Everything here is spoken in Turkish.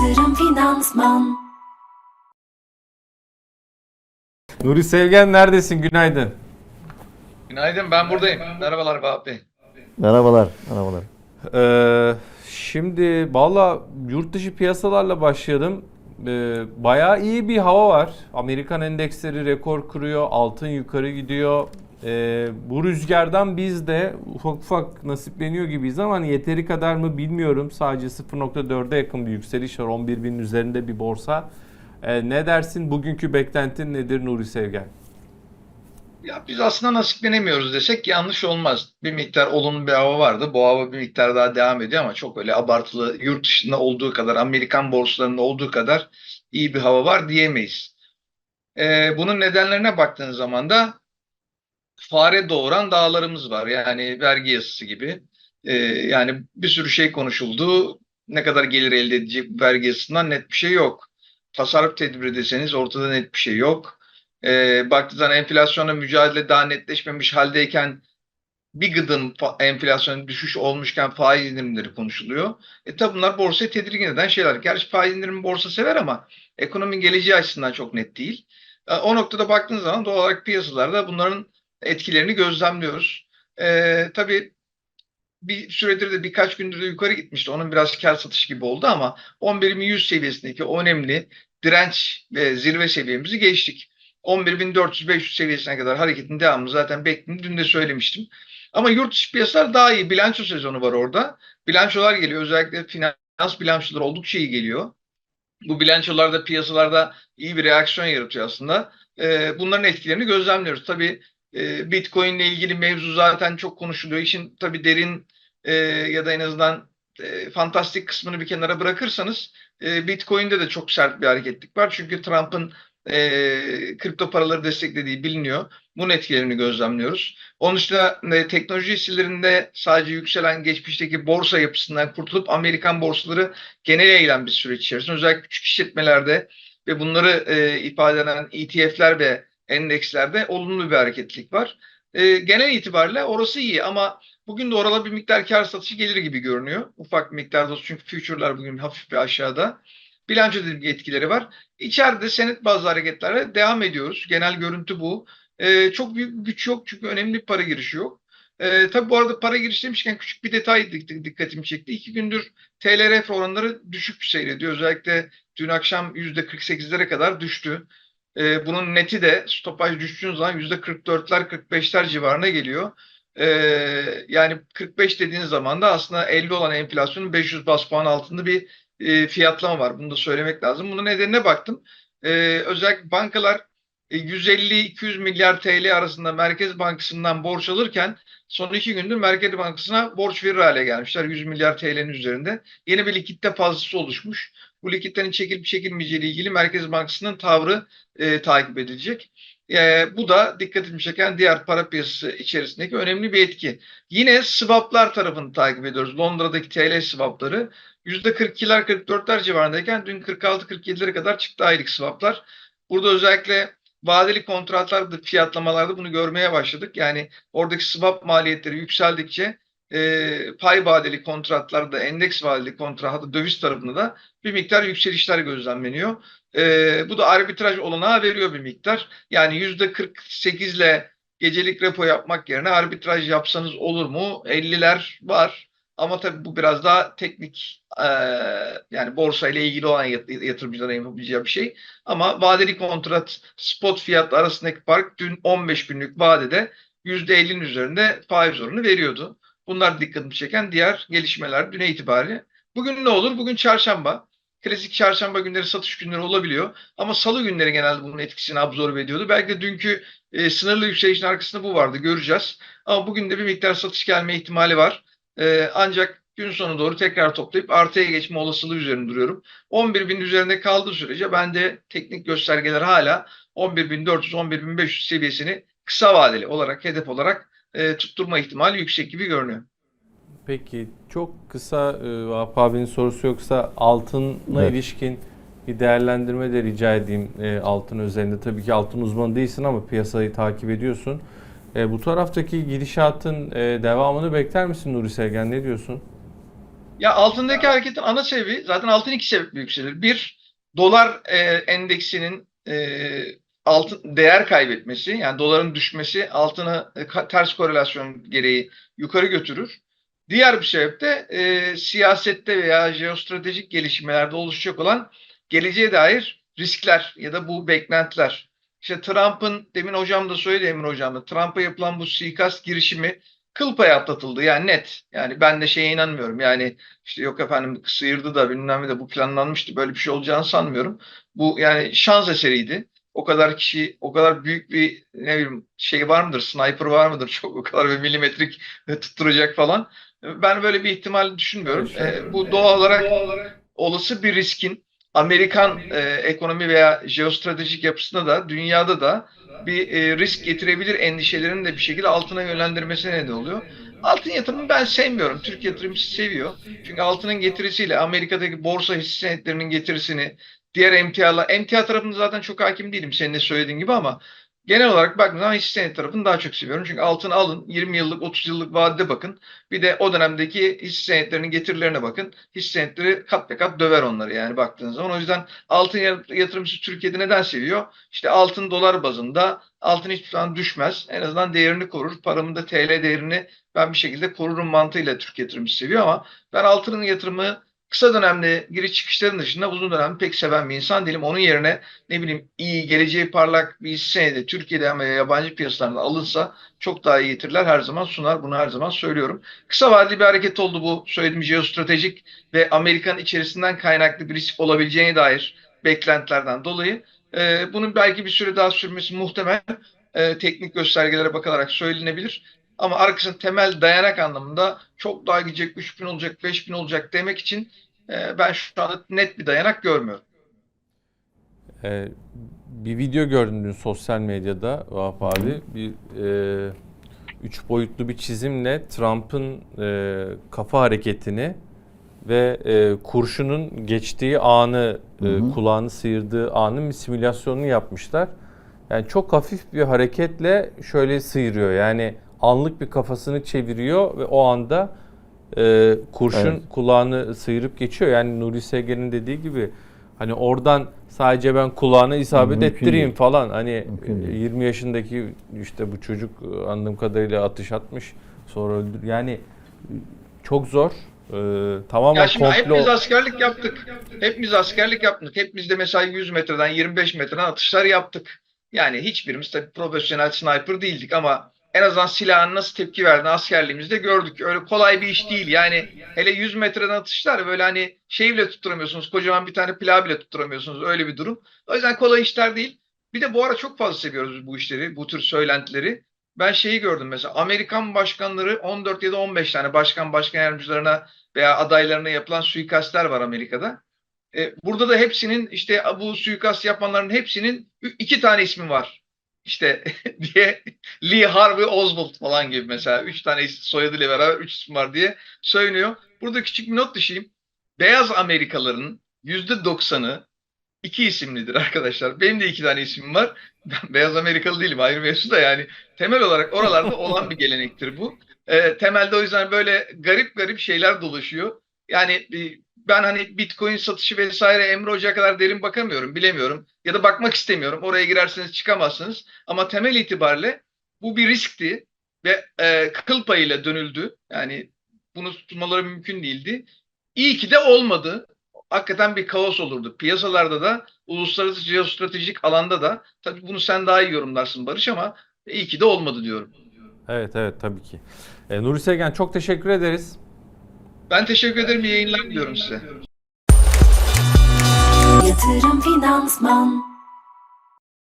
Yatırım Finansman Nuri Sevgen neredesin? Günaydın. Günaydın ben buradayım. Merhabalar Vahap Bey. Merhabalar, merhabalar. Ee, şimdi valla yurt dışı piyasalarla başlayalım. Ee, bayağı iyi bir hava var. Amerikan endeksleri rekor kırıyor. Altın yukarı gidiyor. Ee, bu rüzgardan biz de ufak ufak nasipleniyor gibiyiz ama hani yeteri kadar mı bilmiyorum. Sadece 0.4'e yakın bir yükseliş var. 11 binin üzerinde bir borsa. Ee, ne dersin? Bugünkü beklentin nedir Nuri Sevgen? Ya biz aslında nasiplenemiyoruz desek yanlış olmaz. Bir miktar olumlu bir hava vardı. Bu hava bir miktar daha devam ediyor ama çok öyle abartılı yurt dışında olduğu kadar, Amerikan borsalarında olduğu kadar iyi bir hava var diyemeyiz. Ee, bunun nedenlerine baktığın zaman da fare doğuran dağlarımız var. Yani vergi yasası gibi. Ee, yani bir sürü şey konuşuldu. Ne kadar gelir elde edecek vergi yasasından net bir şey yok. Tasarruf tedbiri deseniz ortada net bir şey yok. E, baktığı zaman enflasyonla mücadele daha netleşmemiş haldeyken bir gıdım fa- enflasyon düşüş olmuşken faiz indirimleri konuşuluyor. E tabi bunlar borsayı tedirgin eden şeyler. Gerçi faiz indirimi borsa sever ama ekonominin geleceği açısından çok net değil. E, o noktada baktığınız zaman doğal olarak piyasalarda bunların etkilerini gözlemliyoruz. E, tabii bir süredir de birkaç gündür de yukarı gitmişti. Onun biraz kar satış gibi oldu ama 11.100 seviyesindeki önemli direnç ve zirve seviyemizi geçtik. 11.400-500 seviyesine kadar hareketin devamını zaten beklediğini dün de söylemiştim. Ama yurt dışı piyasalar daha iyi. Bilanço sezonu var orada. Bilançolar geliyor. Özellikle finans bilançoları oldukça iyi geliyor. Bu bilançolar da piyasalarda iyi bir reaksiyon yaratıyor aslında. Ee, bunların etkilerini gözlemliyoruz. Tabii e, Bitcoin ile ilgili mevzu zaten çok konuşuluyor. İşin tabii derin e, ya da en azından e, fantastik kısmını bir kenara bırakırsanız e, Bitcoin'de de çok sert bir hareketlik var. Çünkü Trump'ın e, kripto paraları desteklediği biliniyor. Bunun etkilerini gözlemliyoruz. Onun dışında e, teknoloji hisselerinde sadece yükselen geçmişteki borsa yapısından kurtulup Amerikan borsaları genel eğilen bir süreç içerisinde. Özellikle küçük işletmelerde ve bunları e, ifade eden ETF'ler ve endekslerde olumlu bir hareketlilik var. E, genel itibariyle orası iyi ama bugün de orada bir miktar kar satışı gelir gibi görünüyor. Ufak bir miktarda çünkü future'lar bugün hafif bir aşağıda. Bilanço etkileri var. İçeride senet bazlı hareketlerle devam ediyoruz. Genel görüntü bu. Ee, çok büyük bir güç yok çünkü önemli bir para girişi yok. Ee, tabii bu arada para girişi demişken küçük bir detay dik- dikkatimi çekti. İki gündür TL ref oranları düşük seyrediyor. Özellikle dün akşam %48'lere kadar düştü. Ee, bunun neti de stopaj düştüğün zaman %44'ler 45'ler civarına geliyor. Ee, yani 45 dediğiniz zaman da aslında 50 olan enflasyonun 500 bas puan altında bir e, fiyatlama var. Bunu da söylemek lazım. Bunun nedenine baktım. E, özellikle bankalar e, 150-200 milyar TL arasında Merkez Bankası'ndan borç alırken son iki gündür Merkez Bankası'na borç verir hale gelmişler. 100 milyar TL'nin üzerinde. Yeni bir likitte fazlası oluşmuş. Bu likitlerin çekilip çekilmeyeceği ile ilgili Merkez Bankası'nın tavrı e, takip edilecek. E, bu da dikkatimi çeken diğer para piyasası içerisindeki önemli bir etki. Yine swaplar tarafını takip ediyoruz. Londra'daki TL swapları. %42'ler 44'ler civarındayken dün 46-47'lere kadar çıktı aylık swaplar. Burada özellikle vadeli kontratlarda fiyatlamalarda bunu görmeye başladık. Yani oradaki swap maliyetleri yükseldikçe e, pay vadeli kontratlarda endeks vadeli kontrat hatta döviz tarafında da bir miktar yükselişler gözlemleniyor. E, bu da arbitraj olanağı veriyor bir miktar. Yani %48 ile gecelik repo yapmak yerine arbitraj yapsanız olur mu? 50'ler var. Ama tabii bu biraz daha teknik e, yani borsa ile ilgili olan yat- yatırımcıların yapabileceği bir şey. Ama vadeli kontrat spot fiyat arasındaki fark dün 15 günlük vadede %50'nin üzerinde faiz oranı veriyordu. Bunlar dikkatimi çeken diğer gelişmeler düne itibariyle. Bugün ne olur? Bugün çarşamba. Klasik çarşamba günleri satış günleri olabiliyor. Ama salı günleri genelde bunun etkisini absorbe ediyordu. Belki de dünkü e, sınırlı yükselişin arkasında bu vardı. Göreceğiz. Ama bugün de bir miktar satış gelme ihtimali var. Ee, ancak gün sonu doğru tekrar toplayıp artıya geçme olasılığı üzerinde duruyorum. 11.000 üzerinde kaldığı sürece ben de teknik göstergeler hala 11.400-11.500 seviyesini kısa vadeli olarak hedef olarak e, tutturma ihtimali yüksek gibi görünüyor. Peki çok kısa e, Vahap abinin sorusu yoksa altına Evet. ilişkin bir değerlendirme de rica edeyim e, altın üzerinde. Tabii ki altın uzmanı değilsin ama piyasayı takip ediyorsun. E, bu taraftaki gidişatın e, devamını bekler misin Nuri Sevgen? Ne diyorsun? Ya altındaki hareketin ana sebebi zaten altın iki sebeple yükselir. Bir, dolar e, endeksinin e, altın değer kaybetmesi yani doların düşmesi altını e, ters korelasyon gereği yukarı götürür. Diğer bir sebep de e, siyasette veya jeostratejik gelişmelerde oluşacak olan geleceğe dair riskler ya da bu beklentiler. İşte Trump'ın demin hocam da söyledi Emre hocam da Trump'a yapılan bu suikast girişimi kıl payı atlatıldı yani net. Yani ben de şeye inanmıyorum. Yani işte yok efendim sıyırdı da bilmem ne de bu planlanmıştı. Böyle bir şey olacağını sanmıyorum. Bu yani şans eseriydi. O kadar kişi, o kadar büyük bir ne bileyim şey var mıdır? Sniper var mıdır? Çok o kadar bir milimetrik tutturacak falan. Ben böyle bir ihtimal düşünmüyorum. Ee, bu doğal olarak olası bir riskin Amerikan e, ekonomi veya jeostratejik yapısında da dünyada da bir e, risk getirebilir endişelerini de bir şekilde altına yönlendirmesine neden oluyor. Altın yatırımını ben sevmiyorum. Türk yatırımcısı seviyor. Çünkü altının getirisiyle Amerika'daki borsa hisse senetlerinin getirisini, diğer emtialar, emtia tarafında zaten çok hakim değilim senin de söylediğin gibi ama genel olarak baktığım zaman hisse senedi tarafını daha çok seviyorum. Çünkü altın alın 20 yıllık 30 yıllık vadede bakın. Bir de o dönemdeki hisse senetlerinin getirilerine bakın. Hisse senetleri kat be kat döver onları yani baktığınız zaman. O yüzden altın yatırımcısı Türkiye'de neden seviyor? İşte altın dolar bazında altın hiçbir zaman düşmez. En azından değerini korur. Paramın da TL değerini ben bir şekilde korurum mantığıyla Türk yatırımcısı seviyor ama ben altının yatırımı kısa dönemde giriş çıkışların dışında uzun dönem pek seven bir insan değilim. Onun yerine ne bileyim iyi, geleceği parlak bir hisse senedi Türkiye'de veya yabancı piyasalarında alınsa çok daha iyi getiriler her zaman sunar. Bunu her zaman söylüyorum. Kısa vadeli bir hareket oldu bu söylediğim jeostratejik ve Amerikan içerisinden kaynaklı bir risk olabileceğine dair beklentilerden dolayı. Ee, bunun belki bir süre daha sürmesi muhtemel. Ee, teknik göstergelere bakılarak söylenebilir. Ama arkasında temel dayanak anlamında çok daha gidecek, 3000 olacak, 5000 olacak demek için e, ben şu anda net bir dayanak görmüyorum. Ee, bir video gördüm dün sosyal medyada Vahap abi. Bir e, üç boyutlu bir çizimle Trump'ın e, kafa hareketini ve e, kurşunun geçtiği anı, e, Hı kulağını sıyırdığı anın bir simülasyonunu yapmışlar. Yani çok hafif bir hareketle şöyle sıyırıyor. Yani anlık bir kafasını çeviriyor ve o anda e, kurşun Evet. kulağını sıyırıp geçiyor. Yani Nuri Seger'in dediği gibi hani oradan sadece ben kulağına isabet Mümkün ettireyim değil. falan. Hani Mümkün e, değil. 20 yaşındaki işte bu çocuk e, anladığım kadarıyla atış atmış sonra öldür. Yani e, çok zor. Ee, tamamen Ya şimdi komplo. hepimiz askerlik yaptık. Hepimiz askerlik yaptık. Hepimiz de mesela 100 metreden 25 metreden atışlar yaptık. Yani hiçbirimiz tabii profesyonel sniper değildik ama en azından silahın nasıl tepki verdiğini askerliğimizde gördük. Öyle kolay bir iş değil. Yani hele 100 metreden atışlar böyle hani şey bile tutturamıyorsunuz. Kocaman bir tane pilav bile tutturamıyorsunuz. Öyle bir durum. O yüzden kolay işler değil. Bir de bu ara çok fazla seviyoruz bu işleri, bu tür söylentileri. Ben şeyi gördüm mesela Amerikan başkanları 14 ya da 15 tane başkan başkan yardımcılarına veya adaylarına yapılan suikastler var Amerika'da. E, burada da hepsinin işte bu suikast yapanların hepsinin iki tane ismi var. İşte diye Lee Harvey Oswald falan gibi mesela üç tane soyadıyla beraber üç isim var diye söylüyor. Burada küçük bir not düşeyim. Beyaz Amerikalıların yüzde doksanı iki isimlidir arkadaşlar. Benim de iki tane isimim var. Ben beyaz Amerikalı değilim ayrı mevzu da yani temel olarak oralarda olan bir gelenektir bu. E, temelde o yüzden böyle garip garip şeyler dolaşıyor. Yani e, ben hani Bitcoin satışı vesaire Emre Hoca kadar derin bakamıyorum, bilemiyorum. Ya da bakmak istemiyorum. Oraya girerseniz çıkamazsınız. Ama temel itibariyle bu bir riskti ve e, kıl payıyla dönüldü. Yani bunu tutmaları mümkün değildi. İyi ki de olmadı. Hakikaten bir kaos olurdu. Piyasalarda da, uluslararası jeostratejik alanda da. Tabii bunu sen daha iyi yorumlarsın Barış ama iyi ki de olmadı diyorum. Evet evet tabii ki. Ee, Nuri Segen çok teşekkür ederiz. Ben teşekkür ederim. İyi yayınlar diliyorum size. Yatırım Finansman